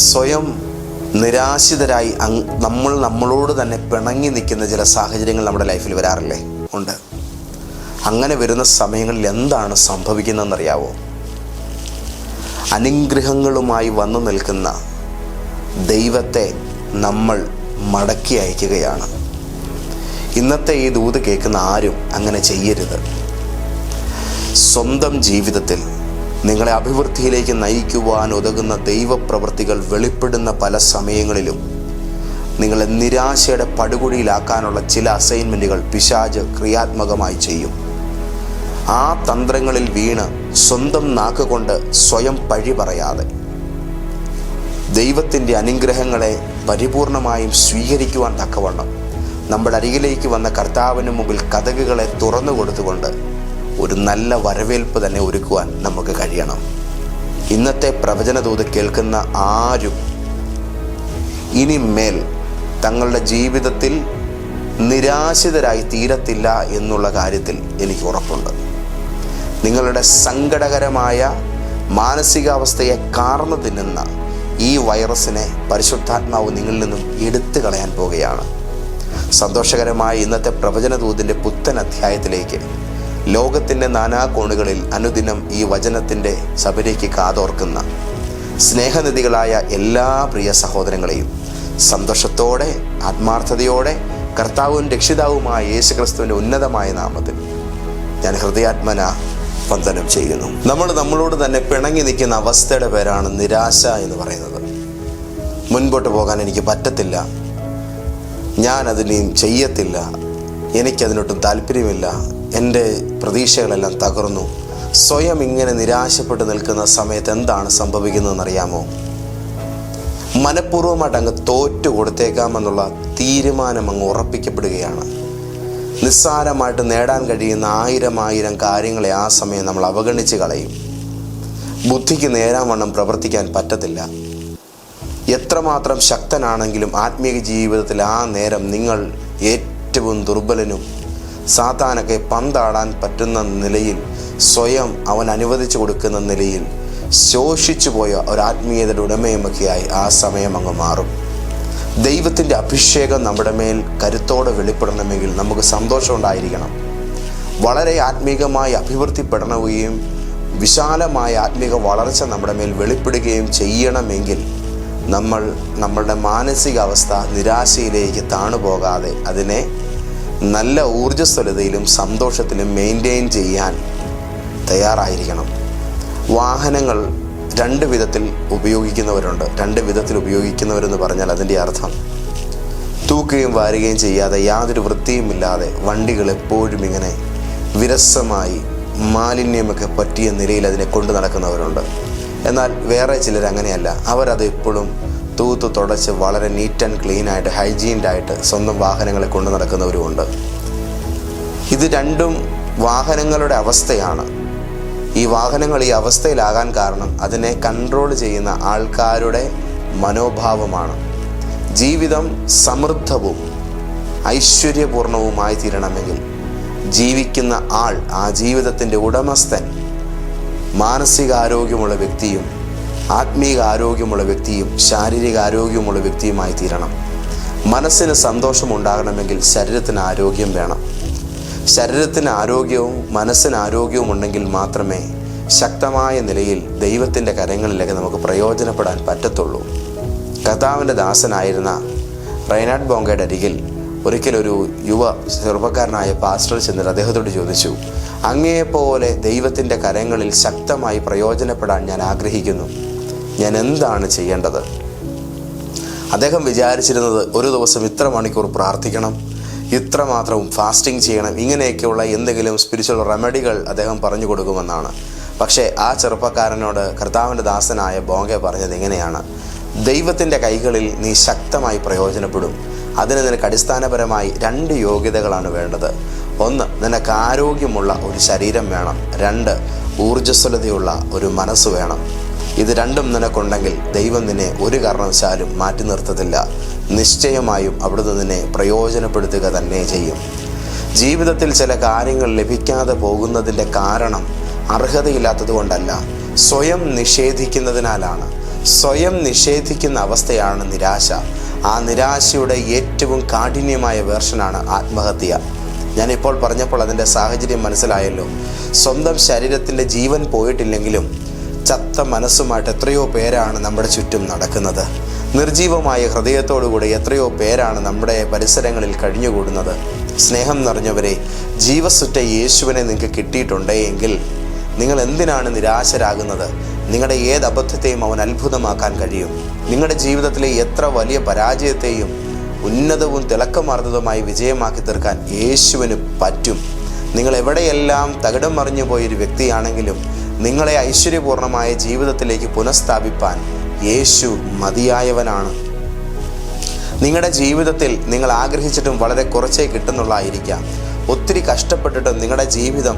സ്വയം നിരാശിതരായി നമ്മൾ നമ്മളോട് തന്നെ പിണങ്ങി നിൽക്കുന്ന ചില സാഹചര്യങ്ങൾ നമ്മുടെ ലൈഫിൽ വരാറില്ലേ? ഉണ്ട്. അങ്ങനെ വരുന്ന സമയങ്ങളിൽ എന്താണ് സംഭവിക്കുന്നതെന്നറിയാവോ? അനുഗ്രഹങ്ങളുമായി വന്നു നിൽക്കുന്ന ദൈവത്തെ നമ്മൾ മടക്കി അയക്കുകയാണ്. ഇന്നത്തെ ഈ ദൂത് കേൾക്കുന്ന ആരും അങ്ങനെ ചെയ്യരുത്. സ്വന്തം ജീവിതത്തിൽ നിങ്ങളെ അഭിവൃദ്ധിയിലേക്ക് നയിക്കുവാൻ ഉതകുന്ന ദൈവപ്രവൃത്തികൾ വെളിപ്പെടുന്ന പല സമയങ്ങളിലും നിങ്ങളെ നിരാശയുടെ പടുകുഴിയിലാക്കാനുള്ള ചില അസൈൻമെന്റുകൾ പിശാജ് ക്രിയാത്മകമായി ചെയ്യും. ആ തന്ത്രങ്ങളിൽ വീണ് സ്വന്തം നാക്കുകൊണ്ട് സ്വയം പഴി പറയാതെ ദൈവത്തിന്റെ അനുഗ്രഹങ്ങളെ പരിപൂർണമായും സ്വീകരിക്കുവാൻ തക്കവണ്ണം നമ്മുടെ അരികിലേക്ക് വന്ന കർത്താവിന് മുമ്പിൽ കഥകുകളെ തുറന്നു കൊടുത്തുകൊണ്ട് ഒരു നല്ല വരവേൽപ്പ് തന്നെ ഒരുക്കുവാൻ നമുക്ക് കഴിയണം. ഇന്നത്തെ പ്രവചനതൂത് കേൾക്കുന്ന ആരും ഇനി മേൽ തങ്ങളുടെ ജീവിതത്തിൽ നിരാശിതരായി തീരത്തില്ല എന്നുള്ള കാര്യത്തിൽ എനിക്ക് ഉറപ്പുണ്ട്. നിങ്ങളുടെ സങ്കടകരമായ മാനസികാവസ്ഥയെ കാർന്നു തിന്നുന്ന ഈ വൈറസിനെ പരിശുദ്ധാത്മാവ് നിങ്ങളിൽ നിന്നും എടുത്തു കളയാൻ പോവുകയാണ്. സന്തോഷകരമായ ഇന്നത്തെ പ്രവചനദൂതിന്റെ പുത്തൻ അധ്യായത്തിലേക്ക് ലോകത്തിന്റെ നാനാകോണുകളിൽ അനുദിനം ഈ വചനത്തിന്റെ സഭയിലേക്ക് കാതോർക്കുന്ന സ്നേഹനിധികളായ എല്ലാ പ്രിയ സഹോദരങ്ങളെയും സന്തോഷത്തോടെ ആത്മാർത്ഥതയോടെ കർത്താവും രക്ഷിതാവുമായ യേശുക്രിസ്തുവിന്റെ ഉന്നതമായ നാമത്തിൽ ഞാൻ ഹൃദയാത്മന വന്ദനം ചെയ്യുന്നു. നമ്മൾ നമ്മളോട് തന്നെ പിണങ്ങി നിൽക്കുന്ന അവസ്ഥയുടെ പേരാണ് നിരാശ എന്ന് പറയുന്നത്. മുൻപോട്ട് പോകാൻ എനിക്ക് പറ്റത്തില്ല. ഞാൻ അതിനെയും ചെയ്യത്തില്ല. എനിക്കതിനൊട്ടും താല്പര്യമില്ല. എന്റെ പ്രതീക്ഷകളെല്ലാം തകർന്നു. സ്വയം ഇങ്ങനെ നിരാശപ്പെട്ട് നിൽക്കുന്ന സമയത്ത് എന്താണ് സംഭവിക്കുന്നതെന്നറിയാമോ? മനഃപൂർവമായിട്ട് അങ്ങ് തോറ്റു കൊടുത്തേക്കാമെന്നുള്ള തീരുമാനം അങ്ങ് ഉറപ്പിക്കപ്പെടുകയാണ്. നിസ്സാരമായിട്ട് നേടാൻ കഴിയുന്ന ആയിരം ആയിരം കാര്യങ്ങളെ ആ സമയം നമ്മൾ അവഗണിച്ച് കളയും. ബുദ്ധിക്ക് നേരാവണ്ണം പ്രവർത്തിക്കാൻ പറ്റത്തില്ല. എത്രമാത്രം ശക്തനാണെങ്കിലും ആത്മീയ ജീവിതത്തിൽ ആ നേരം നിങ്ങൾ ഏറ്റവും ദുർബലനും സാത്താനൊക്കെ പന്താടാൻ പറ്റുന്ന നിലയിൽ സ്വയം അവൻ അനുവദിച്ചു കൊടുക്കുന്ന നിലയിൽ ശോഷിച്ചു പോയ ഒരാത്മീയതയുടെ ഉടമയുമൊക്കെയായി ആ സമയം അങ്ങ് മാറും. ദൈവത്തിന്റെ അഭിഷേകം നമ്മുടെ മേൽ കരുത്തോടെ വെളിപ്പെടണമെങ്കിൽ നമുക്ക് സന്തോഷം ഉണ്ടായിരിക്കണം. വളരെ ആത്മീകമായി അഭിവൃദ്ധിപ്പെടണുകയും വിശാലമായ ആത്മീക വളർച്ച നമ്മുടെ മേൽ വെളിപ്പെടുകയും ചെയ്യണമെങ്കിൽ നമ്മൾ നമ്മളുടെ മാനസികാവസ്ഥ നിരാശയിലേക്ക് താണുപോകാതെ അതിനെ നല്ല ഊർജസ്വലതയിലും സന്തോഷത്തിലും മെയിന്റെയിൻ ചെയ്യാൻ തയ്യാറായിരിക്കണം. വാഹനങ്ങൾ രണ്ട് വിധത്തിൽ ഉപയോഗിക്കുന്നവരുണ്ട്. രണ്ട് വിധത്തിൽ ഉപയോഗിക്കുന്നവരെന്ന് പറഞ്ഞാൽ അതിന്റെ അർത്ഥം തൂക്കുകയും വാരുകയും ചെയ്യാതെ യാതൊരു വൃത്തിയുമില്ലാതെ വണ്ടികൾ എപ്പോഴും ഇങ്ങനെ വിരസമായി മാലിന്യമൊക്കെ പറ്റിയ നിലയിൽ അതിനെ കൊണ്ടു നടക്കുന്നവരുണ്ട്. എന്നാൽ വേറെ ചിലർ അങ്ങനെയല്ല അവരത് എപ്പോഴും തൂത്ത് തുടച്ച് വളരെ നീറ്റ് ആൻഡ് ക്ലീൻ ആയിട്ട് ഹൈജീൻഡ് ആയിട്ട് സ്വന്തം വാഹനങ്ങളെ കൊണ്ടു നടക്കുന്നവരുമുണ്ട്. ഇത് രണ്ടും വാഹനങ്ങളുടെ അവസ്ഥയാണ്. ഈ വാഹനങ്ങൾ ഈ അവസ്ഥയിലാകാൻ കാരണം അതിനെ കൺട്രോൾ ചെയ്യുന്ന ആൾക്കാരുടെ മനോഭാവമാണ്. ജീവിതം സമൃദ്ധവും ഐശ്വര്യപൂർണവുമായി തീരണമെങ്കിൽ ജീവിക്കുന്ന ആൾ ആ ജീവിതത്തിന്റെ ഉടമസ്ഥൻ മാനസികാരോഗ്യമുള്ള വ്യക്തിയും ആത്മീക ആരോഗ്യമുള്ള വ്യക്തിയും ശാരീരിക ആരോഗ്യമുള്ള വ്യക്തിയുമായി തീരണം. മനസ്സിന് സന്തോഷമുണ്ടാകണമെങ്കിൽ ശരീരത്തിന് ആരോഗ്യം വേണം. ശരീരത്തിന് ആരോഗ്യവും മനസ്സിന് ആരോഗ്യവും ഉണ്ടെങ്കിൽ മാത്രമേ ശക്തമായ നിലയിൽ ദൈവത്തിന്റെ കരങ്ങളിലേക്ക് നമുക്ക് പ്രയോജനപ്പെടാൻ പറ്റത്തുള്ളൂ. കഥാവിന്റെ ദാസനായിരുന്ന റൈനാഡ് ബോങ്കയുടെ അരികിൽ ഒരിക്കലൊരു യുവ ചെറുപ്പക്കാരനായ പാസ്റ്റർ ചെന്നിൽ അദ്ദേഹത്തോട് ചോദിച്ചു അങ്ങയെപ്പോലെ ദൈവത്തിന്റെ കരങ്ങളിൽ ശക്തമായി പ്രയോജനപ്പെടാൻ ഞാൻ ആഗ്രഹിക്കുന്നു. ഞാൻ എന്താണ് ചെയ്യേണ്ടത്? അദ്ദേഹം വിചാരിച്ചിരുന്നത് ഒരു ദിവസം ഇത്ര മണിക്കൂർ പ്രാർത്ഥിക്കണം ഇത്രമാത്രം ഫാസ്റ്റിംഗ് ചെയ്യണം ഇങ്ങനെയൊക്കെയുള്ള എന്തെങ്കിലും സ്പിരിച്വൽ റെമഡികൾ അദ്ദേഹം പറഞ്ഞു കൊടുക്കുമെന്നാണ്. പക്ഷേ ആ ചെറുപ്പക്കാരനോട് കർത്താവിന്റെ ദാസനായ ബോങ്കെ പറഞ്ഞത് എങ്ങനെയാണ് ദൈവത്തിന്റെ കൈകളിൽ നീ ശക്തമായി പ്രയോജനപ്പെടും. അതിന് നിനക്ക് അടിസ്ഥാനപരമായി രണ്ട് യോഗ്യതകളാണ് വേണ്ടത്. ഒന്ന് നിനക്ക് ആരോഗ്യമുള്ള ഒരു ശരീരം വേണം. രണ്ട് ഊർജസ്വലതയുള്ള ഒരു മനസ്സ് വേണം. ഇത് രണ്ടും നിനക്കുണ്ടെങ്കിൽ ദൈവം നിന്നെ ഒരു കാരണവശാലും മാറ്റി നിർത്തത്തില്ല. നിശ്ചയമായും അവിടുന്ന് നിന്നെ പ്രയോജനപ്പെടുത്തുക തന്നെ ചെയ്യും. ജീവിതത്തിൽ ചില കാര്യങ്ങൾ ലഭിക്കാതെ പോകുന്നതിന്റെ കാരണം അർഹതയില്ലാത്തത് കൊണ്ടല്ല സ്വയം നിഷേധിക്കുന്നതിനാലാണ്. സ്വയം നിഷേധിക്കുന്ന അവസ്ഥയാണ് നിരാശ. ആ നിരാശയുടെ ഏറ്റവും കാഠിന്യമായ വേർഷനാണ് ആത്മഹത്യ. ഞാനിപ്പോൾ പറഞ്ഞപ്പോൾ അതിന്റെ സാഹചര്യം മനസ്സിലായല്ലോ. സ്വന്തം ശരീരത്തിന്റെ ജീവൻ പോയിട്ടില്ലെങ്കിലും ചത്ത മനസ്സുമായിട്ട് എത്രയോ പേരാണ് നമ്മുടെ ചുറ്റും നടക്കുന്നത്. നിർജീവമായ ഹൃദയത്തോടുകൂടി എത്രയോ പേരാണ് നമ്മുടെ പരിസരങ്ങളിൽ കഴിഞ്ഞുകൂടുന്നത്. സ്നേഹം നിറഞ്ഞവരെ ജീവസുറ്റ യേശുവിനെ നിങ്ങൾക്ക് കിട്ടിയിട്ടുണ്ടേ എങ്കിൽ നിങ്ങൾ എന്തിനാണ് നിരാശരാകുന്നത്? നിങ്ങളുടെ ഏത് അബദ്ധത്തെയും അവൻ അത്ഭുതമാക്കാൻ കഴിയും. നിങ്ങളുടെ ജീവിതത്തിലെ എത്ര വലിയ പരാജയത്തെയും ഉന്നതവും തിളക്കമാർന്നതുമായി വിജയമാക്കി തീർക്കാൻ യേശുവിന് പറ്റും. നിങ്ങൾ എവിടെയെല്ലാം തകിടം മറിഞ്ഞു പോയൊരു വ്യക്തിയാണെങ്കിലും നിങ്ങളെ ഐശ്വര്യപൂർണമായ ജീവിതത്തിലേക്ക് പുനഃസ്ഥാപിപ്പാൻ യേശു മതിയായവനാണ്. നിങ്ങളുടെ ജീവിതത്തിൽ നിങ്ങൾ ആഗ്രഹിച്ചിട്ടും വളരെ കുറച്ചേ കിട്ടുന്നുള്ളായിരിക്കാം. ഒത്തിരി കഷ്ടപ്പെട്ടിട്ടും നിങ്ങളുടെ ജീവിതം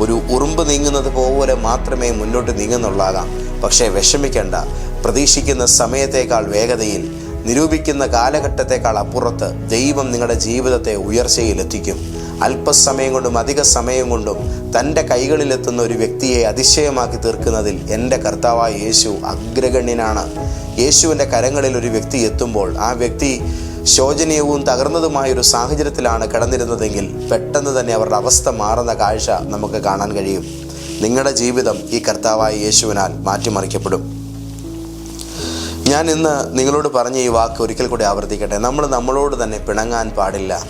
ഒരു ഉറുമ്പ് നീങ്ങുന്നത് പോലെ മാത്രമേ മുന്നോട്ട് നീങ്ങുന്നുള്ളാകാം. പക്ഷേ വിഷമിക്കേണ്ട. പ്രതീക്ഷിക്കുന്ന സമയത്തേക്കാൾ വേഗതയിൽ നിരൂപിക്കുന്ന കാലഘട്ടത്തേക്കാൾ അപ്പുറത്ത് ദൈവം നിങ്ങളുടെ ജീവിതത്തെ ഉയർച്ചയിലെത്തിക്കും. അല്പസമയം കൊണ്ടും അധിക സമയം കൊണ്ടും തന്റെ കൈകളിലെത്തുന്ന ഒരു വ്യക്തിയെ അതിശയമാക്കി തീർക്കുന്നതിൽ എന്റെ കർത്താവായ യേശു അഗ്രഗണ്യനാണ്. യേശുവിന്റെ കരങ്ങളിൽ ഒരു വ്യക്തി എത്തുമ്പോൾ ആ വ്യക്തി ശോചനീയവും തകർന്നതുമായ ഒരു സാഹചര്യത്തിലാണ് കിടന്നിരുന്നതെങ്കിൽ പെട്ടെന്ന് തന്നെ അവരുടെ അവസ്ഥ മാറുന്ന കാഴ്ച നമുക്ക് കാണാൻ കഴിയും. നിങ്ങളുടെ ജീവിതം ഈ കർത്താവായ യേശുവിനാൽ മാറ്റിമറിക്കപ്പെടും. ഞാൻ ഇന്ന് നിങ്ങളോട് പറഞ്ഞ ഈ വാക്ക് ഒരിക്കൽ കൂടി ആവർത്തിക്കട്ടെ. നമ്മൾ നമ്മളോട് തന്നെ പിണങ്ങാൻ പാടില്ല.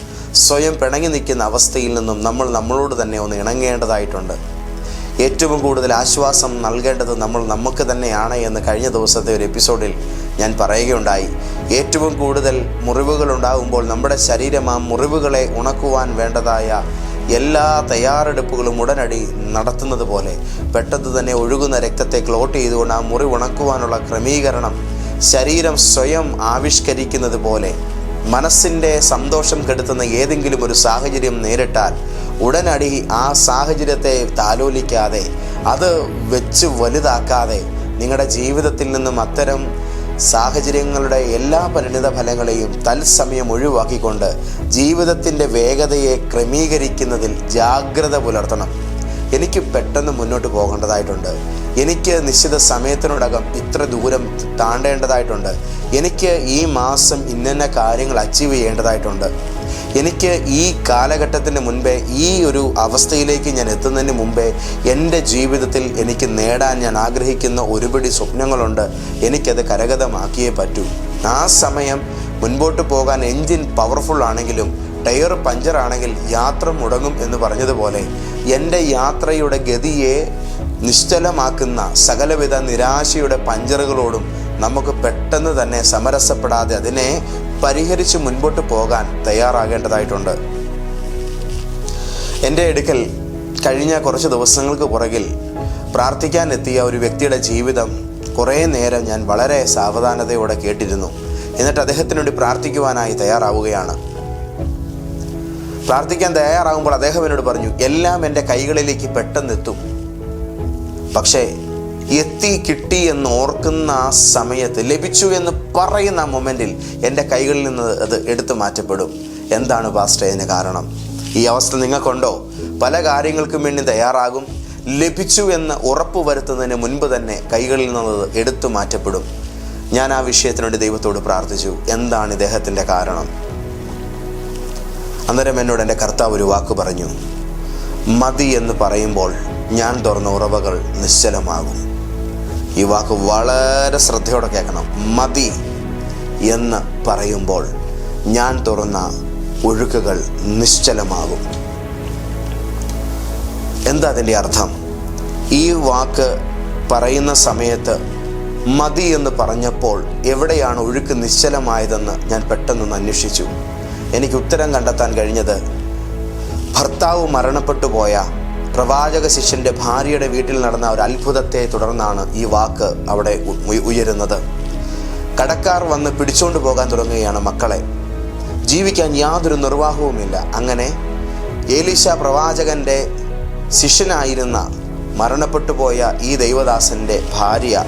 സ്വയം പിണങ്ങി നിൽക്കുന്ന അവസ്ഥയിൽ നിന്നും നമ്മൾ നമ്മളോട് തന്നെ ഒന്ന് ഇണങ്ങേണ്ടതായിട്ടുണ്ട്. ഏറ്റവും കൂടുതൽ ആശ്വാസം നൽകേണ്ടത് നമ്മൾ നമുക്ക് തന്നെയാണ് എന്ന് കഴിഞ്ഞ ദിവസത്തെ ഒരു എപ്പിസോഡിൽ ഞാൻ പറയുകയുണ്ടായി. ഏറ്റവും കൂടുതൽ മുറിവുകൾ ഉണ്ടാകുമ്പോൾ നമ്മുടെ ശരീരം ആ മുറിവുകളെ ഉണക്കുവാൻ വേണ്ടതായ എല്ലാ തയ്യാറെടുപ്പുകളും ഉടനടി നടത്തുന്നത് പോലെ പെട്ടെന്ന് തന്നെ ഒഴുകുന്ന രക്തത്തെ ക്ലോട്ട് ചെയ്തുകൊണ്ട് ആ മുറി ഉണക്കുവാനുള്ള ക്രമീകരണം ശരീരം സ്വയം ആവിഷ്കരിക്കുന്നത് പോലെ മനസ്സിന്റെ സന്തോഷം കെടുത്തുന്ന ഏതെങ്കിലും ഒരു സാഹചര്യം നേരിട്ടാൽ ഉടനടി ആ സാഹചര്യത്തെ താലോലിക്കാതെ അത് വെച്ച് വലുതാക്കാതെ നിങ്ങളുടെ ജീവിതത്തിൽ നിന്നും അത്തരം സാഹചര്യങ്ങളുടെ എല്ലാ പരിണിത ഫലങ്ങളെയും തത്സമയം ഒഴിവാക്കിക്കൊണ്ട് ജീവിതത്തിന്റെ വേഗതയെ ക്രമീകരിക്കുന്നതിൽ ജാഗ്രത പുലർത്തണം. എനിക്ക് പെട്ടെന്ന് മുന്നോട്ട് പോകേണ്ടതായിട്ടുണ്ട്. എനിക്ക് നിശ്ചിത സമയത്തിനോടകം ഇത്ര ദൂരം താണ്ടേണ്ടതായിട്ടുണ്ട്. എനിക്ക് ഈ മാസം ഇന്നന്നെ കാര്യങ്ങൾ അച്ചീവ് ചെയ്യേണ്ടതായിട്ടുണ്ട്. എനിക്ക് ഈ കാലഘട്ടത്തിന് മുൻപേ ഈ ഒരു അവസ്ഥയിലേക്ക് ഞാൻ എത്തുന്നതിന് മുമ്പേ എന്റെ ജീവിതത്തിൽ എനിക്ക് നേടാൻ ഞാൻ ആഗ്രഹിക്കുന്ന ഒരുപിടി സ്വപ്നങ്ങളുണ്ട്. എനിക്കത് കരഗതമാക്കിയേ പറ്റൂ. ആ സമയം മുൻപോട്ട് പോകാൻ എൻജിൻ പവർഫുൾ ആണെങ്കിലും ടയർ പഞ്ചറാണെങ്കിൽ യാത്ര മുടങ്ങും എന്ന് പറഞ്ഞതുപോലെ എന്റെ യാത്രയുടെ ഗതിയെ നിശ്ചലമാക്കുന്ന സകലവിധ നിരാശയുടെ പഞ്ചറുകളോടും നമുക്ക് പെട്ടെന്ന് തന്നെ സമരസപ്പെടാതെ അതിനെ പരിഹരിച്ച് മുൻപോട്ട് പോകാൻ തയ്യാറാകേണ്ടതായിട്ടുണ്ട്. എന്റെ അടുക്കൽ കഴിഞ്ഞ കുറച്ച് ദിവസങ്ങൾക്ക് പുറകിൽ പ്രാർത്ഥിക്കാൻ എത്തിയ ഒരു വ്യക്തിയുടെ ജീവിതം കുറേ നേരം ഞാൻ വളരെ സാവധാനതയോടെ കേട്ടിരുന്നു. എന്നിട്ട് അദ്ദേഹത്തിനുവേണ്ടി പ്രാർത്ഥിക്കുവാനായി തയ്യാറാവുകയാണ്. പ്രാർത്ഥിക്കാൻ തയ്യാറാകുമ്പോൾ അദ്ദേഹം എന്നോട് പറഞ്ഞു എല്ലാം എന്റെ കൈകളിലേക്ക് പെട്ടെന്ന് എത്തും. പക്ഷേ എത്തി കിട്ടി എന്ന് ഓർക്കുന്ന ആ സമയത്ത് ലഭിച്ചു എന്ന് പറയുന്ന ആ മൊമെന്റിൽ എന്റെ കൈകളിൽ നിന്ന് അത് എടുത്തു മാറ്റപ്പെടും. എന്താണ് പാസ്റ്റർ അതിന് കാരണം? ഈ അവസ്ഥ നിങ്ങൾക്കുണ്ടോ? പല കാര്യങ്ങൾക്കും വേണ്ടി തയ്യാറാകും. ലഭിച്ചു എന്ന് ഉറപ്പ് വരുത്തുന്നതിന് മുൻപ് തന്നെ കൈകളിൽ നിന്നത് എടുത്തു മാറ്റപ്പെടും. ഞാൻ ആ വിഷയത്തിനുവേണ്ടി ദൈവത്തോട് പ്രാർത്ഥിച്ചു. എന്താണ് ഇദ്ദേഹത്തിന്റെ കാരണം? അന്നേരം എന്നോട് എന്റെ കർത്താവ് ഒരു വാക്ക് പറഞ്ഞു മതി എന്ന് പറയുമ്പോൾ ഞാൻ തുറന്ന ഉറവകൾ നിശ്ചലമാകും. ഈ വാക്ക് വളരെ ശ്രദ്ധയോടെ കേൾക്കണം. മതി എന്ന് പറയുമ്പോൾ ഞാൻ തുറന്ന ഒഴുക്കുകൾ നിശ്ചലമാകും. എന്താ അതിന്റെ അർത്ഥം? ഈ വാക്ക് പറയുന്ന സമയത്ത് മതി എന്ന് പറഞ്ഞപ്പോൾ എവിടെയാണ് ഒഴുക്ക് നിശ്ചലമായതെന്ന് ഞാൻ പെട്ടെന്നൊന്ന് അന്വേഷിച്ചു. എനിക്ക് ഉത്തരം കണ്ടെത്താൻ കഴിഞ്ഞത്. ഭർത്താവ് മരണപ്പെട്ടു പോയ പ്രവാചക ശിഷ്യന്റെ ഭാര്യയുടെ വീട്ടിൽ നടന്ന ഒരു അത്ഭുതത്തെ തുടർന്നാണ് ഈ വാക്ക് അവിടെ ഉയരുന്നത്. കടക്കാർ വന്ന് പിടിച്ചുകൊണ്ട് പോകാൻ തുടങ്ങുകയാണ് മക്കളെ. ജീവിക്കാൻ യാതൊരു നിർവാഹവുമില്ല. അങ്ങനെ ഏലീശ പ്രവാചകന്റെ ശിഷ്യനായിരുന്ന മരണപ്പെട്ടു പോയ ഈ ദൈവദാസന്റെ ഭാര്യ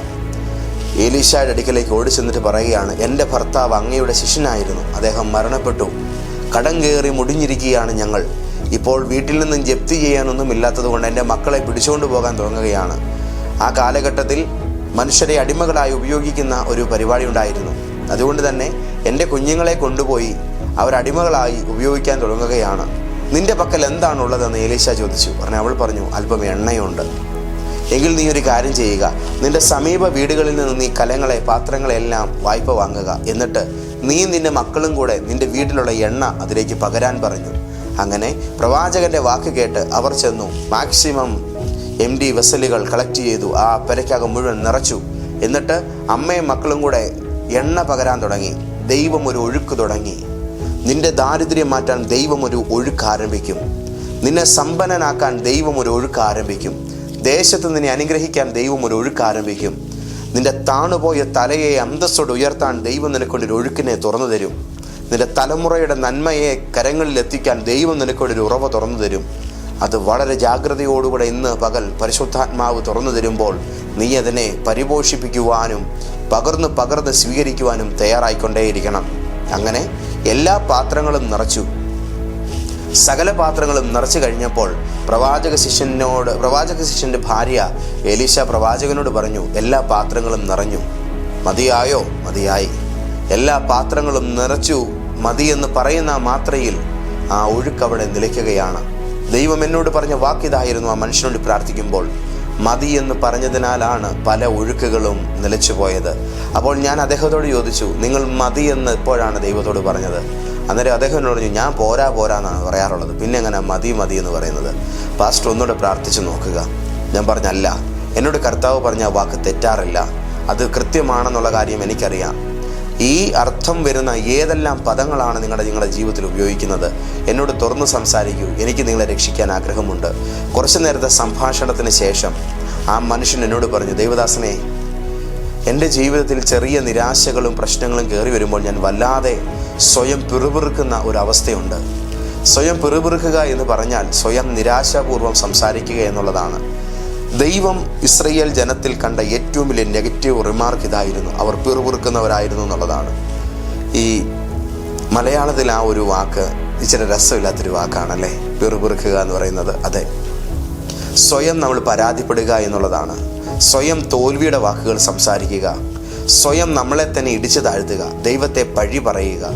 ഏലീശയുടെ അടുക്കലേക്ക് ഓടി ചെന്നിട്ട് പറയുകയാണ് എന്റെ ഭർത്താവ് അങ്ങയുടെ ശിഷ്യനായിരുന്നു. അദ്ദേഹം മരണപ്പെട്ടു. കടം കയറി മുടിഞ്ഞിരിക്കുകയാണ് ഞങ്ങൾ. ഇപ്പോൾ വീട്ടിൽ നിന്നും ജപ്തി ചെയ്യാനൊന്നും ഇല്ലാത്തത് കൊണ്ട് എന്റെ മക്കളെ പിടിച്ചുകൊണ്ട് പോകാൻ തുടങ്ങുകയാണ്. ആ കാലഘട്ടത്തിൽ മനുഷ്യരെ അടിമകളായി ഉപയോഗിക്കുന്ന ഒരു പരിപാടി ഉണ്ടായിരുന്നു. അതുകൊണ്ട് തന്നെ എന്റെ കുഞ്ഞുങ്ങളെ കൊണ്ടുപോയി അവരടിമകളായി ഉപയോഗിക്കാൻ തുടങ്ങുകയാണ്. നിന്റെ പക്കൽ എന്താണുള്ളതെന്ന് ഏലീശ ചോദിച്ചു. പറഞ്ഞു അവൾ പറഞ്ഞു അല്പം എണ്ണയുണ്ട്. എങ്കിൽ നീ ഒരു കാര്യം ചെയ്യുക. നിന്റെ സമീപ വീടുകളിൽ നിന്ന് നീ കലങ്ങളെ പാത്രങ്ങളെല്ലാം വായ്പ വാങ്ങുക. എന്നിട്ട് നീ നിന്റെ മക്കളും കൂടെ നിന്റെ വീട്ടിലുള്ള എണ്ണ അതിലേക്ക് പകരാൻ പറഞ്ഞു. അങ്ങനെ പ്രവാചകന്റെ വാക്ക് കേട്ട് അവർ ചെന്നു. മാക്സിമം എം ഡി വെസലുകൾ കളക്ട് ചെയ്തു. ആ പെരയ്ക്കകം മുഴുവൻ നിറച്ചു. എന്നിട്ട് അമ്മയും മക്കളും കൂടെ എണ്ണ പകരാൻ തുടങ്ങി. ദൈവം ഒരു ഒഴുക്ക് തുടങ്ങി. നിന്റെ ദാരിദ്ര്യം മാറ്റാൻ ദൈവം ഒരു ഒഴുക്ക് ആരംഭിക്കും. നിന്നെ സമ്പന്നനാക്കാൻ ദൈവം ഒരു ഒഴുക്ക് ആരംഭിക്കും. ദേശത്ത് നിന്നെ അനുഗ്രഹിക്കാൻ ദൈവം ഒരു ഒഴുക്ക് ആരംഭിക്കും. നിന്റെ താണുപോയ തലയെ അന്തസ്സോട് ഉയർത്താൻ ദൈവം നിനക്കൊണ്ടൊരു ഒഴുക്കിനെ തുറന്നു തരും. നിന്റെ തലമുറയുടെ നന്മയെ കരങ്ങളിൽ എത്തിക്കാൻ ദൈവം നിനക്കൊണ്ടൊരു ഉറവ തുറന്നു തരും. അത് വളരെ ജാഗ്രതയോടുകൂടെ ഇന്ന് പകൽ പരിശുദ്ധാത്മാവ് തുറന്നു തരുമ്പോൾ നീ അതിനെ പരിപോഷിപ്പിക്കുവാനും പകർന്ന് പകർന്ന് സ്വീകരിക്കുവാനും തയ്യാറായിക്കൊണ്ടേയിരിക്കണം. അങ്ങനെ എല്ലാ പാത്രങ്ങളും നിറച്ചു. സകല പാത്രങ്ങളും നിറച്ചു കഴിഞ്ഞപ്പോൾ പ്രവാചക ശിഷ്യനോട് പ്രവാചക ശിഷ്യന്റെ ഭാര്യ എലീശ പ്രവാചകനോട് പറഞ്ഞു എല്ലാ പാത്രങ്ങളും നിറഞ്ഞു. മതിയായോ? മതിയായി. എല്ലാ പാത്രങ്ങളും നിറച്ചു മതിയെന്ന് പറയുന്ന മാത്രയിൽ ആ ഒഴുക്ക് അവിടെ നിലയ്ക്കുകയാണ്. ദൈവം എന്നോട് പറഞ്ഞ വാക്കിതായിരുന്നു ആ മനുഷ്യനോട് പ്രാർത്ഥിക്കുമ്പോൾ. മതി എന്ന് പറഞ്ഞതിനാലാണ് പല ഒഴുക്കുകളും നിലച്ചുപോയത്. അപ്പോൾ ഞാൻ അദ്ദേഹത്തോട് ചോദിച്ചു നിങ്ങൾ മതി എന്ന് എപ്പോഴാണ് ദൈവത്തോട് പറഞ്ഞത്? അന്നേരം അദ്ദേഹം എന്നോട് പറഞ്ഞു ഞാൻ പോരാ പോരാ എന്നാണ് പറയാറുള്ളത്. പിന്നെ എങ്ങനെ? മതി മതി എന്ന് പറയുന്നത്. പാസ്റ്റർ ഒന്നുകൂടെ പ്രാർത്ഥിച്ചു നോക്കുക. ഞാൻ പറഞ്ഞല്ല. എന്നോട് കർത്താവ് പറഞ്ഞ വാക്ക് തെറ്റാറില്ല. അത് കൃത്യമാണെന്നുള്ള കാര്യം എനിക്കറിയാം. ഈ അർത്ഥം വരുന്ന ഏതെല്ലാം പദങ്ങളാണ് നിങ്ങളുടെ നിങ്ങളുടെ ജീവിതത്തിൽ ഉപയോഗിക്കുന്നത്? എന്നോട് തുറന്ന് സംസാരിക്കൂ. എനിക്ക് നിങ്ങളെ രക്ഷിക്കാൻ ആഗ്രഹമുണ്ട്. കുറച്ചു നേരത്തെ സംഭാഷണത്തിന് ശേഷം ആ മനുഷ്യൻ എന്നോട് പറഞ്ഞു ദേവദാസനെ എന്റെ ജീവിതത്തിൽ ചെറിയ നിരാശകളും പ്രശ്നങ്ങളും കയറി വരുമ്പോൾ ഞാൻ വല്ലാതെ സ്വയം പിറുപിറുക്കുന്ന ഒരവസ്ഥയുണ്ട്. സ്വയം പിറുപിറുക്കുക എന്ന് പറഞ്ഞാൽ സ്വയം നിരാശാപൂർവം സംസാരിക്കുക എന്നുള്ളതാണ്. ദൈവം ഇസ്രയേൽ ജനത്തിൽ കണ്ട ഏറ്റവും വലിയ നെഗറ്റീവ് റിമാർക്ക് ഇതായിരുന്നു. അവർ പിറുപിറുക്കുന്നവരായിരുന്നു എന്നുള്ളതാണ്. ഈ മലയാളത്തിൽ ആ ഒരു വാക്ക് ഇച്ചിരി രസമില്ലാത്തൊരു വാക്കാണല്ലേ? പിറുപിറുക്കുക എന്ന് പറയുന്നത്. അതെ. സ്വയം നമ്മൾ പരാതിപ്പെടുക എന്നുള്ളതാണ്. സ്വയം തോൽവിയുടെ വാക്കുകൾ സംസാരിക്കുക. സ്വയം നമ്മളെ തന്നെ ഇടിച്ചു താഴ്ത്തുക. ദൈവത്തെ പഴി പറയുക.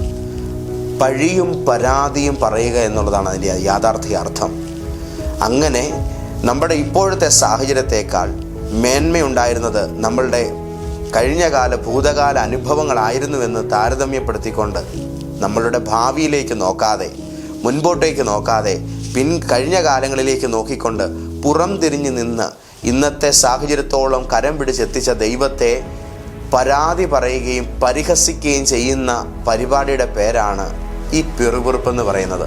പഴിയും പരാതിയും പറയുക എന്നുള്ളതാണ് അതിന്റെ യാഥാർത്ഥ്യ അർത്ഥം. അങ്ങനെ നമ്മുടെ ഇപ്പോഴത്തെ സാഹചര്യത്തെക്കാൾ മേന്മയുണ്ടായിരുന്നത് നമ്മളുടെ കഴിഞ്ഞകാല ഭൂതകാല അനുഭവങ്ങളായിരുന്നുവെന്ന് താരതമ്യപ്പെടുത്തിക്കൊണ്ട് നമ്മളുടെ ഭാവിയിലേക്ക് നോക്കാതെ മുൻപോട്ടേക്ക് നോക്കാതെ പിൻ കഴിഞ്ഞ കാലങ്ങളിലേക്ക് നോക്കിക്കൊണ്ട് പുറം തിരിഞ്ഞു നിന്ന് ഇന്നത്തെ സാഹചര്യത്തോളം കരം പിടിച്ചെത്തിച്ച ദൈവത്തെ പരാതി പറയുകയും പരിഹസിക്കുകയും ചെയ്യുന്ന പരിപാടിയുടെ പേരാണ് ഈ പിറുപിറുപ്പെന്ന് പറയുന്നത്.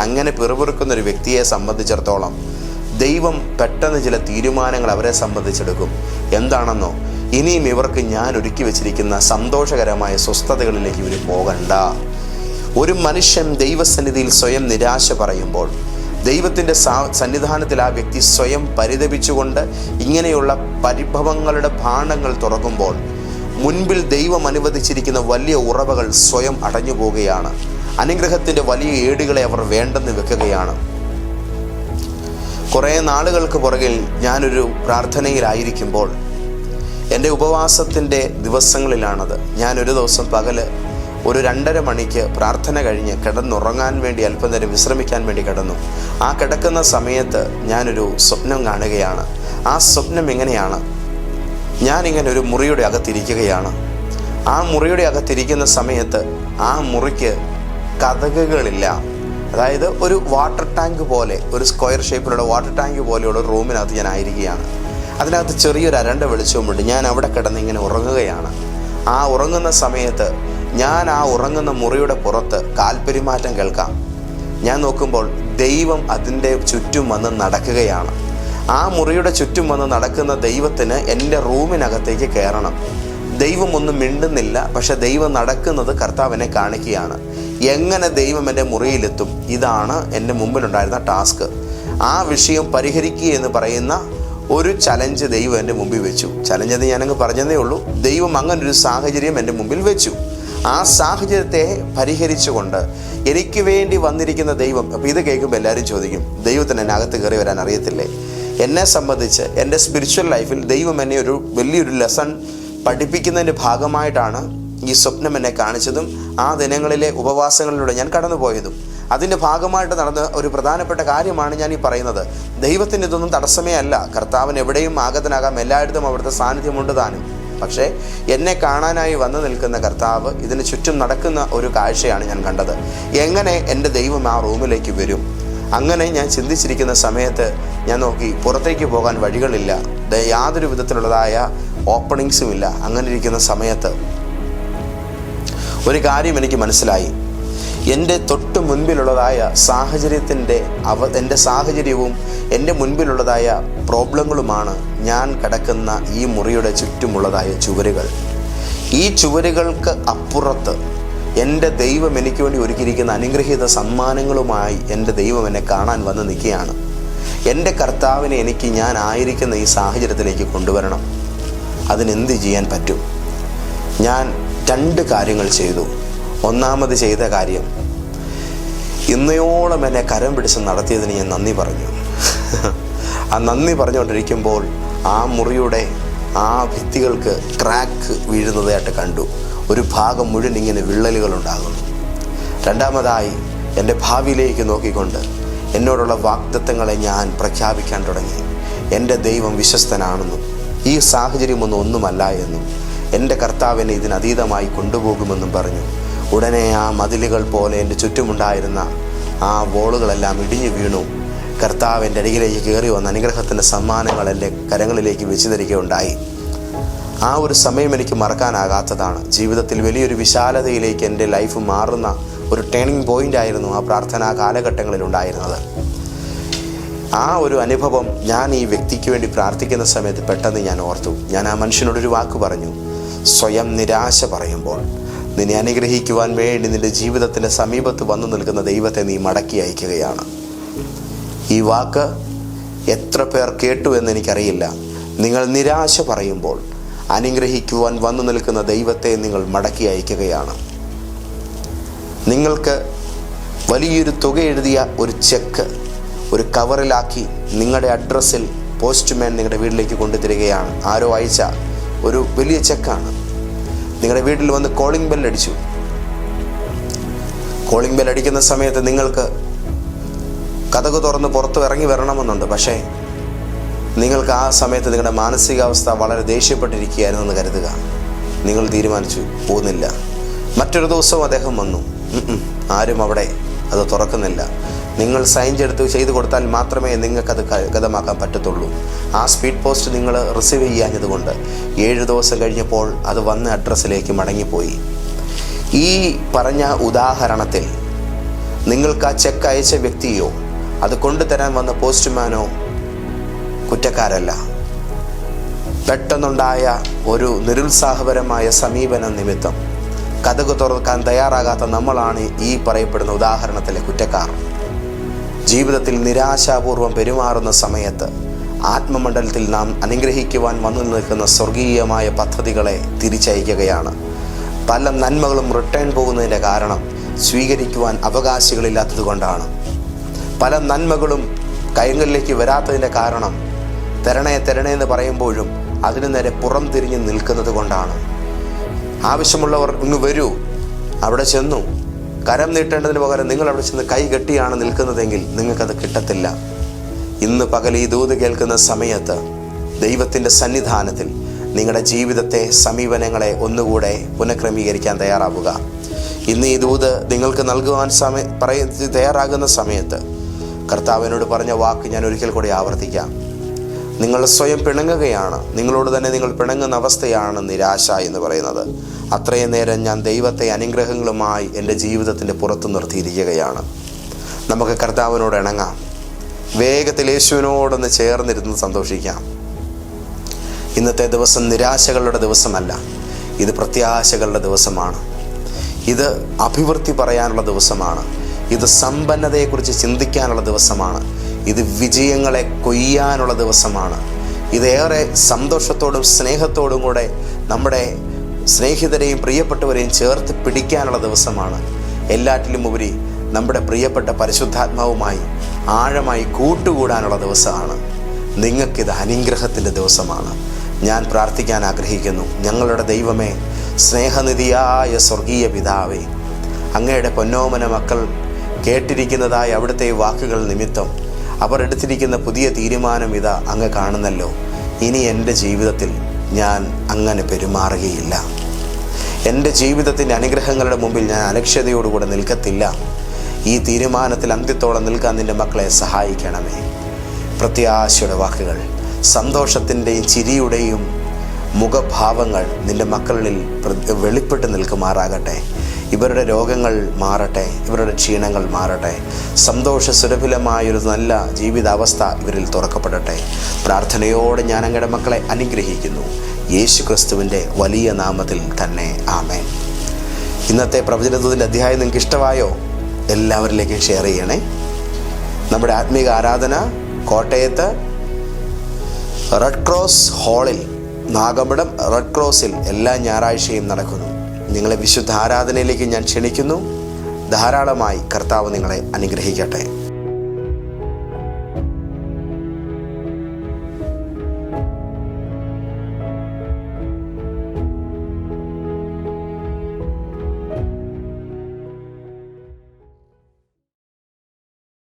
അങ്ങനെ പിറുപിറുക്കുന്ന ഒരു വ്യക്തിയെ സംബന്ധിച്ചിടത്തോളം ദൈവം പെട്ടെന്ന് ചില തീരുമാനങ്ങൾ അവരെ സംബന്ധിച്ചെടുക്കും. എന്താണെന്നോ? ഇനിയും ഇവർക്ക് ഞാൻ ഒരുക്കി വെച്ചിരിക്കുന്ന സന്തോഷകരമായ സ്വസ്ഥതകളിലേക്ക് ഇവർ പോകണ്ട. ഒരു മനുഷ്യൻ ദൈവസന്നിധിയിൽ സ്വയം നിരാശ പറയുമ്പോൾ ദൈവത്തിന്റെ സന്നിധാനത്തിൽ ആ വ്യക്തി സ്വയം പരിതപിച്ചുകൊണ്ട് ഇങ്ങനെയുള്ള പരിഭവങ്ങളുടെ ഭാണ്ഡങ്ങൾ തുറക്കുമ്പോൾ മുൻപിൽ ദൈവം അനുവദിച്ചിരിക്കുന്ന വലിയ ഉറവകൾ സ്വയം അടഞ്ഞു പോവുകയാണ്. അനുഗ്രഹത്തിന്റെ വലിയ ഏടുകളെ അവർ വേണ്ടെന്ന് വെക്കുകയാണ്. കുറേ നാളുകൾക്ക് പുറകിൽ ഞാനൊരു പ്രാർത്ഥനയിലായിരിക്കുമ്പോൾ എന്റെ ഉപവാസത്തിന്റെ ദിവസങ്ങളിലാണത്. ഞാൻ ഒരു ദിവസം പകൽ ഒരു രണ്ടര മണിക്ക് പ്രാർത്ഥന കഴിഞ്ഞ് കിടന്നുറങ്ങാൻ വേണ്ടി അല്പം നേരം വിശ്രമിക്കാൻ വേണ്ടി കിടന്നു. ആ കിടക്കുന്ന സമയത്ത് ഞാനൊരു സ്വപ്നം കാണുകയാണ്. ആ സ്വപ്നം എങ്ങനെയാണ്? ഞാനിങ്ങനെ ഒരു മുറിയുടെ അകത്തിരിക്കുകയാണ്. ആ മുറിയുടെ അകത്തിരിക്കുന്ന സമയത്ത് ആ മുറിക്ക് കഥകുകളില്ല അതായത് ഒരു വാട്ടർ ടാങ്ക് പോലെ ഒരു സ്ക്വയർ ഷേപ്പിലുള്ള വാട്ടർ ടാങ്ക് പോലെയുള്ള ഒരു റൂമിനകത്ത് ഞാൻ ആയിരിക്കുകയാണ്. അതിനകത്ത് ചെറിയൊരു അരണ്ട വെളിച്ചവുമുണ്ട്. ഞാൻ അവിടെ കിടന്ന് ഇങ്ങനെ ഉറങ്ങുകയാണ്. ആ ഉറങ്ങുന്ന സമയത്ത് ഞാൻ ആ ഉറങ്ങുന്ന മുറിയുടെ പുറത്ത് കാൽപെരുമാറ്റം കേൾക്കാം. ഞാൻ നോക്കുമ്പോൾ ദൈവം അതിന്റെ ചുറ്റും വന്ന് നടക്കുകയാണ്. ആ മുറിയുടെ ചുറ്റും വന്ന് നടക്കുന്ന ദൈവത്തിന് എന്റെ റൂമിനകത്തേക്ക് കയറണം. ദൈവം ഒന്നും മിണ്ടുന്നില്ല പക്ഷെ ദൈവം നടക്കുന്നത് കർത്താവിനെ കാണിക്കുകയാണ്. എങ്ങനെ ദൈവം എന്റെ മുറിയിലെത്തും? ഇതാണ് എന്റെ മുമ്പിലുണ്ടായിരുന്ന ടാസ്ക്. ആ വിഷയം പരിഹരിക്കുക എന്ന് പറയുന്ന ഒരു ചലഞ്ച് ദൈവം എന്റെ മുമ്പിൽ വെച്ചു. ചലഞ്ച് എന്ന് ഞാനങ്ങ് പറഞ്ഞതേ ഉള്ളൂ. ദൈവം അങ്ങനൊരു സാഹചര്യം എന്റെ മുമ്പിൽ വെച്ചു. ആ സാഹചര്യത്തെ പരിഹരിച്ചുകൊണ്ട് എനിക്ക് വേണ്ടി വന്നിരിക്കുന്ന ദൈവം അപ്പോൾ ഇത് കേൾക്കുമ്പോൾ എല്ലാവരും ചോദിക്കും ദൈവത്തിന് എന്നെ അകത്ത് കയറി വരാൻ അറിയത്തില്ലേ? എന്നെ സംബന്ധിച്ച് എന്റെ സ്പിരിച്വൽ ലൈഫിൽ ദൈവം എന്നെ ഒരു വലിയൊരു ലെസൺ പഠിപ്പിക്കുന്നതിന്റെ ഭാഗമായിട്ടാണ് ഈ സ്വപ്നം എന്നെ കാണിച്ചതും ആ ദിനങ്ങളിലെ ഉപവാസങ്ങളിലൂടെ ഞാൻ കടന്നുപോയതും. അതിന്റെ ഭാഗമായിട്ട് നടന്ന ഒരു പ്രധാനപ്പെട്ട കാര്യമാണ് ഞാൻ ഈ പറയുന്നത്. ദൈവത്തിന് ഇതൊന്നും തടസ്സമേ അല്ല. കർത്താവിന് എവിടെയും ആഗതനാകാം. എല്ലായിടത്തും അവിടുത്തെ സാന്നിധ്യമുണ്ട് താനും. പക്ഷേ എന്നെ കാണാനായി വന്നു നിൽക്കുന്ന കർത്താവ് ഇതിന് ചുറ്റും നടക്കുന്ന ഒരു കാഴ്ചയാണ് ഞാൻ കണ്ടത്. എങ്ങനെ എന്റെ ദൈവം ആ റൂമിലേക്ക് വരും? അങ്ങനെ ഞാൻ ചിന്തിച്ചിരിക്കുന്ന സമയത്ത് ഞാൻ നോക്കി പുറത്തേക്ക് പോകാൻ വഴികളില്ല. യാതൊരു വിധത്തിലുള്ളതായ ഓപ്പണിങ്സും ഇല്ല. അങ്ങനെ ഇരിക്കുന്ന സമയത്ത് ഒരു കാര്യം എനിക്ക് മനസ്സിലായി. എന്റെ തൊട്ട് മുൻപിലുള്ളതായ സാഹചര്യത്തിന്റെ അവ എന്റെ സാഹചര്യവും എന്റെ മുൻപിലുള്ളതായ പ്രോബ്ലങ്ങളുമാണ് ഞാൻ കിടക്കുന്ന ഈ മുറിയുടെ ചുറ്റുമുള്ളതായ ചുവരുകൾ. ഈ ചുവരുകൾക്ക് അപ്പുറത്ത് എന്റെ ദൈവം എനിക്ക് വേണ്ടി ഒരുക്കിയിരിക്കുന്ന അനുഗ്രഹീത സമ്മാനങ്ങളുമായി എന്റെ ദൈവം എന്നെ കാണാൻ വന്ന് നിൽക്കുകയാണ്. എന്റെ കർത്താവിനെ എനിക്ക് ഞാൻ ആയിരിക്കുന്ന ഈ സാഹചര്യത്തിലേക്ക് കൊണ്ടുവരണം. അതിനെന്ത് ചെയ്യാൻ പറ്റും? ഞാൻ രണ്ട് കാര്യങ്ങൾ ചെയ്തു. ഒന്നാമത് ചെയ്ത കാര്യം ഇന്നയോളം എന്നെ കരം പിടിച്ച് നടത്തിയതിന് ഞാൻ നന്ദി പറഞ്ഞു. ആ നന്ദി പറഞ്ഞുകൊണ്ടിരിക്കുമ്പോൾ ആ മുറിയുടെ ആ ഭിത്തികൾക്ക് ക്രാക്ക് വീഴുന്നതായിട്ട് കണ്ടു. ഒരു ഭാഗം മുഴുവൻ ഇങ്ങനെ വിള്ളലുകൾ ഉണ്ടാകുന്നു രണ്ടാമതായി എന്റെ ഭാവിയിലേക്ക് നോക്കിക്കൊണ്ട് എന്നോടുള്ള വാഗ്ദത്തങ്ങളെ ഞാൻ പ്രഖ്യാപിക്കാൻ തുടങ്ങി. എന്റെ ദൈവം വിശ്വസ്തനാണെന്നും ഈ സാഹചര്യമൊന്നും ഒന്നുമല്ല എന്നും എന്റെ കർത്താവിനെ ഇതിനതീതമായി കൊണ്ടുപോകുമെന്നും പറഞ്ഞു. ഉടനെ ആ മതിലുകൾ പോലെ എന്റെ ചുറ്റുമുണ്ടായിരുന്ന ആ വോളുകളെല്ലാം ഇടിഞ്ഞു വീണു. കർത്താവ് എന്റെ അരികിലേക്ക് കയറി വന്ന അനുഗ്രഹത്തിന്റെ സമ്മാനങ്ങൾ എന്റെ കരങ്ങളിലേക്ക് വെച്ചു തരികയുണ്ടായി ആ ഒരു സമയം എനിക്ക് മറക്കാനാകാത്തതാണ്. ജീവിതത്തിൽ വലിയൊരു വിശാലതയിലേക്ക് എന്റെ ലൈഫ് മാറുന്ന ഒരു ടേണിംഗ് പോയിന്റ് ആയിരുന്നു ആ പ്രാർത്ഥനാ കാലഘട്ടങ്ങളിൽ ഉണ്ടായിരുന്നത്. ആ ഒരു അനുഭവം ഞാൻ ഈ വ്യക്തിക്ക് വേണ്ടി പ്രാർത്ഥിക്കുന്ന സമയത്ത് പെട്ടെന്ന് ഞാൻ ഓർത്തു. ഞാൻ ആ മനുഷ്യനോടൊരു വാക്ക് പറഞ്ഞു. സ്വയം നിരാശ പറയുമ്പോൾ. നിന്നെ അനുഗ്രഹിക്കുവാൻ വേണ്ടി നിന്റെ ജീവിതത്തിന്റെ സമീപത്ത് വന്നു നിൽക്കുന്ന ദൈവത്തെ നീ മടക്കി അയക്കുകയാണ്. ഈ വാക്ക് എത്ര പേർ കേട്ടു എന്ന് എനിക്കറിയില്ല. നിങ്ങൾ നിരാശ പറയുമ്പോൾ അനുഗ്രഹിക്കുവാൻ വന്നു നിൽക്കുന്ന ദൈവത്തെ നിങ്ങൾ മടക്കി അയക്കുകയാണ്. നിങ്ങൾക്ക് വലിയൊരു തുക എഴുതിയ ഒരു ചെക്ക് ഒരു കവറിലാക്കി നിങ്ങളുടെ അഡ്രസ്സിൽ പോസ്റ്റ്മാൻ നിങ്ങളുടെ വീട്ടിലേക്ക് കൊണ്ടുതരികയാണ്. ആരോ അയച്ച ഒരു വലിയ ചെക്കാണ്. നിങ്ങളുടെ വീട്ടിൽ വന്ന് കോളിംഗ് ബെൽ അടിച്ചു. കോളിംഗ് ബെൽ അടിക്കുന്ന സമയത്ത് നിങ്ങൾക്ക് കഥക് തുറന്ന് പുറത്തു ഇറങ്ങി വരണമെന്നുണ്ട്. പക്ഷേ നിങ്ങൾക്ക് ആ സമയത്ത് നിങ്ങളുടെ മാനസികാവസ്ഥ വളരെ ദേഷ്യപ്പെട്ടിരിക്കുകയായിരുന്നു എന്ന് കരുതുക. നിങ്ങൾ തീരുമാനിച്ചു പോകുന്നില്ല. മറ്റൊരു ദിവസം അദ്ദേഹം വന്നു. ആരും അവിടെ അത് തുറക്കുന്നില്ല. നിങ്ങൾ സൈൻ ചെയ്തെടുത്ത് ചെയ്തു കൊടുത്താൽ മാത്രമേ നിങ്ങൾക്കത് ഗതമാക്കാൻ പറ്റത്തുള്ളൂ. ആ സ്പീഡ് പോസ്റ്റ് നിങ്ങൾ റിസീവ് ചെയ്യാഞ്ഞതുകൊണ്ട് ഏഴ് ദിവസം കഴിഞ്ഞപ്പോൾ അത് വന്ന അഡ്രസ്സിലേക്ക് മടങ്ങിപ്പോയി. ഈ പറഞ്ഞ ഉദാഹരണത്തിൽ നിങ്ങൾക്ക് ആ ചെക്ക് അയച്ച വ്യക്തിയോ അത് കൊണ്ടുതരാൻ വന്ന പോസ്റ്റ്മാനോ കുറ്റക്കാരല്ല. പെട്ടെന്നുണ്ടായ ഒരു നിരുത്സാഹപരമായ സമീപനം നിമിത്തം കഥകു തുറക്കാൻ തയ്യാറാകാത്ത നമ്മളാണ് ഈ പറയപ്പെടുന്ന ഉദാഹരണത്തിലെ കുറ്റക്കാർ. ജീവിതത്തിൽ നിരാശാപൂർവം പെരുമാറുന്ന സമയത്ത് ആത്മമണ്ഡലത്തിൽ നാം അനുഗ്രഹിക്കുവാൻ വന്നു നിൽക്കുന്ന സ്വർഗീയമായ പദ്ധതികളെ തിരിച്ചയക്കുകയാണ്. പല നന്മകളും റിട്ടേൺ പോകുന്നതിന്റെ കാരണം സ്വീകരിക്കുവാൻ അവകാശികളില്ലാത്തത് കൊണ്ടാണ് പല നന്മകളും കൈകളിലേക്ക് വരാത്തതിന്റെ കാരണം തരണേ തരണേ എന്ന് പറയുമ്പോഴും അതിനു നേരെ പുറം തിരിഞ്ഞ് നിൽക്കുന്നത് കൊണ്ടാണ് ആവശ്യമുള്ളവർ ഇങ്ങ് വരൂ. അവിടെ ചെന്നു. കരം നീട്ടേണ്ടതിന് പകരം നിങ്ങൾ അവിടെ ചെന്ന് കൈ കെട്ടിയാണ് നിൽക്കുന്നതെങ്കിൽ നിങ്ങൾക്കത് കിട്ടത്തില്ല. ഇന്ന് പകൽ ഈ ദൂത് കേൾക്കുന്ന സമയത്ത് ദൈവത്തിന്റെ സന്നിധാനത്തിൽ നിങ്ങളുടെ ജീവിതത്തെ സമീപനങ്ങളെ ഒന്നുകൂടെ പുനഃക്രമീകരിക്കാൻ തയ്യാറാവുക. ഇന്ന് ഈ ദൂത് നിങ്ങൾക്ക് നൽകുവാൻ സമയ പറയ തയ്യാറാകുന്ന സമയത്ത് കർത്താവിനോട് പറഞ്ഞ വാക്ക് ഞാൻ ഒരിക്കൽ കൂടി ആവർത്തിക്കാം. നിങ്ങൾ സ്വയം പിണങ്ങുകയാണ്. നിങ്ങളോട് തന്നെ നിങ്ങൾ പിണങ്ങുന്ന അവസ്ഥയാണ് നിരാശ എന്ന് പറയുന്നത്. അത്രയും നേരം ഞാൻ ദൈവത്തെ അനുഗ്രഹങ്ങളുമായി എന്റെ ജീവിതത്തിന്റെ പുറത്ത് നിർത്തിയിരിക്കുകയാണ്. നമുക്ക് കർത്താവിനോട് ഇണങ്ങാം. വേഗത്തിൽ യേശുവിനോടൊന്ന് ചേർന്നിരുന്ന് സന്തോഷിക്കാം. ഇന്നത്തെ ദിവസം നിരാശകളുടെ ദിവസമല്ല. ഇത് പ്രത്യാശകളുടെ ദിവസമാണ്. ഇത് അഭിവൃദ്ധി പറയാനുള്ള ദിവസമാണ്. ഇത് സമ്പന്നതയെക്കുറിച്ച് ചിന്തിക്കാനുള്ള ദിവസമാണ്. ഇത് വിജയങ്ങളെ കൊയ്യാനുള്ള ദിവസമാണ്. ഇതേറെ സന്തോഷത്തോടും സ്നേഹത്തോടും കൂടെ നമ്മുടെ സ്നേഹിതരെയും പ്രിയപ്പെട്ടവരെയും ചേർത്ത് പിടിക്കാനുള്ള ദിവസമാണ്. എല്ലാറ്റിലും ഉപരി നമ്മുടെ പ്രിയപ്പെട്ട പരിശുദ്ധാത്മാവുമായി ആഴമായി കൂട്ടുകൂടാനുള്ള ദിവസമാണ്. നിങ്ങൾക്കിത് അനുഗ്രഹത്തിന്റെ ദിവസമാണ്. ഞാൻ പ്രാർത്ഥിക്കാൻ ആഗ്രഹിക്കുന്നു. ഞങ്ങളുടെ ദൈവമേ സ്നേഹനിധിയായ സ്വർഗീയ പിതാവേ അങ്ങയുടെ പൊന്നോമന മക്കൾ കേട്ടിരിക്കുന്നതായ അവിടുത്തെ വാക്കുകൾ നിമിത്തം അവർ എടുത്തിരിക്കുന്ന പുതിയ തീരുമാനം ഇതാ അങ്ങ് കാണുന്നല്ലോ. ഇനി എന്റെ ജീവിതത്തിൽ ഞാൻ അങ്ങനെ പെരുമാറുകയില്ല. എന്റെ ജീവിതത്തിന്റെ അനുഗ്രഹങ്ങളുടെ മുമ്പിൽ ഞാൻ അലക്ഷ്യതയോടുകൂടെ നിൽക്കത്തില്ല. ഈ തീരുമാനത്തിൽ അന്ത്യത്തോളം നിൽക്കാൻ നിന്റെ മക്കളെ സഹായിക്കണമേ. പ്രത്യാശയുടെ വാക്കുകൾ സന്തോഷത്തിന്റെയും ചിരിയുടെയും മുഖഭാവങ്ങൾ നിന്റെ മക്കളിൽ വെളിപ്പെട്ട് നിൽക്കുമാറാകട്ടെ. ഇവരുടെ രോഗങ്ങൾ മാറട്ടെ ഇവരുടെ ക്ഷീണങ്ങൾ മാറട്ടെ. സന്തോഷ സുരഭിലമായൊരു നല്ല ജീവിതാവസ്ഥ ഇവരിൽ തുറക്കപ്പെടട്ടെ. പ്രാർത്ഥനയോടെ ഞാൻ അങ്ങയുടെ മക്കളെ അനുഗ്രഹിക്കുന്നു. യേശു ക്രിസ്തുവിന്റെ വലിയ നാമത്തിൽ തന്നെ ആമേൻ. ഇന്നത്തെ പ്രവചനത്തിന്റെ അധ്യായം നിങ്ങൾക്ക് ഇഷ്ടമായോ? എല്ലാവരിലേക്കും ഷെയർ ചെയ്യണേ. നമ്മുടെ ആത്മീക ആരാധന കോട്ടയത്ത് റെഡ് ക്രോസ് ഹാളിൽ നാഗമ്പടം റെഡ് ക്രോസിൽ എല്ലാ ഞായറാഴ്ചയും നടക്കുന്നു. നിങ്ങളെ വിശുദ്ധ ആരാധനയിലേക്ക് ഞാൻ ക്ഷണിക്കുന്നു. ധാരാളമായി കർത്താവ് നിങ്ങളെ അനുഗ്രഹിക്കട്ടെ.